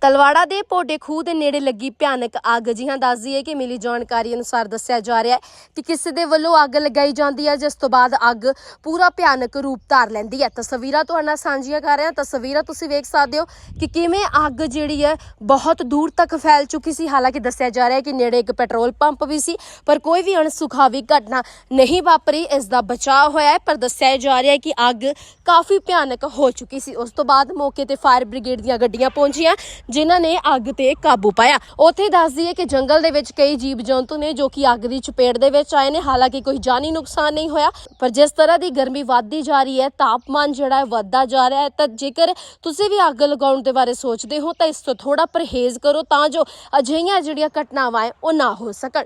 ਤਲਵਾੜਾ ਦੇ ਪੋਡੇ ਖੂਹ ਦੇ ਨੇੜੇ ਲੱਗੀ ਭਿਆਨਕ ਅੱਗ। ਜੀ ਹਾਂ ਦੱਸਦੀ ਹੈ ਕਿ ਮਿਲੀ ਜਾਣਕਾਰੀ ਅਨੁਸਾਰ ਦੱਸਿਆ ਜਾ ਰਿਹਾ ਹੈ ਕਿ ਕਿਸੇ ਦੇ ਵੱਲੋਂ ਅੱਗ ਲਗਾਈ ਜਾਂਦੀ ਹੈ, ਜਿਸ ਤੋਂ ਬਾਅਦ ਅੱਗ ਪੂਰਾ ਭਿਆਨਕ ਰੂਪ ਧਾਰ ਲੈਂਦੀ ਹੈ। ਤਸਵੀਰਾਂ ਤੁਹਾਡੇ ਨਾਲ ਸਾਂਝੀਆਂ ਕਰ ਰਹੇ। ਹਾਂ ਤਸਵੀਰਾਂ ਤੁਸੀਂ ਵੇਖ ਸਕਦੇ ਹੋ ਕਿ ਕਿਵੇਂ ਅੱਗ ਜਿਹੜੀ ਹੈ ਬਹੁਤ ਦੂਰ ਤੱਕ ਫੈਲ ਚੁੱਕੀ ਸੀ। ਹਾਲਾਂਕਿ ਦੱਸਿਆ ਜਾ ਰਿਹਾ ਹੈ ਕਿ ਨੇੜੇ ਇੱਕ ਪੈਟਰੋਲ ਪੰਪ ਵੀ ਸੀ, ਪਰ ਕੋਈ ਵੀ ਅਣਸੁਖਾਵੀ ਘਟਨਾ ਨਹੀਂ ਵਾਪਰੀ। ਇਸ ਦਾ ਬਚਾਅ ਹੋਇਆ ਹੈ, ਪਰ ਦੱਸਿਆ ਜਾ ਰਿਹਾ ਹੈ ਕਿ ਅੱਗ ਕਾਫੀ ਭਿਆਨਕ ਹੋ ਚੁੱਕੀ ਸੀ। ਉਸ ਤੋਂ ਬਾਅਦ ਮੌਕੇ ਤੇ ਫਾਇਰ ਬ੍ਰਿਗੇਡ ਦੀਆਂ ਗੱਡੀਆਂ ਪਹੁੰਚੀਆਂ। ਜਿਨ੍ਹਾਂ ਨੇ ਅੱਗ ਤੇ ਕਾਬੂ ਪਾਇਆ। ਉੱਥੇ ਦੱਸਦੀ ਹੈ ਕਿ ਜੰਗਲ ਦੇ ਵਿੱਚ ਕਈ ਜੀਵ ਜੰਤੂ ਨੇ ਜੋ ਕਿ ਅੱਗ ਦੀ ਚਪੇੜ ਦੇ ਵਿੱਚ ਆਏ ਨੇ, ਹਾਲਾਂਕਿ ਕੋਈ ਜਾਨੀ ਨੁਕਸਾਨ ਨਹੀਂ ਹੋਇਆ। ਪਰ ਜਿਸ ਤਰ੍ਹਾਂ ਦੀ ਗਰਮੀ ਵੱਧਦੀ ਜਾ ਰਹੀ ਹੈ, ਤਾਪਮਾਨ ਜਿਹੜਾ ਹੈ ਵੱਧਦਾ ਜਾ ਰਿਹਾ ਹੈ। ਤਾਂ ਜੇਕਰ ਤੁਸੀਂ ਵੀ ਅੱਗ ਲਗਾਉਣ ਦੇ ਬਾਰੇ ਸੋਚਦੇ ਹੋ, ਤਾਂ ਇਸ ਤੋਂ ਥੋੜਾ ਪਰਹੇਜ਼ ਕਰੋ ਤਾਂ ਜੋ ਅਜਿਹੀਆਂ ਜਿਹੜੀਆਂ ਘਟਨਾਵਾਂ ਹੈ, ਉਹ ਨਾ ਹੋ ਸਕਣ।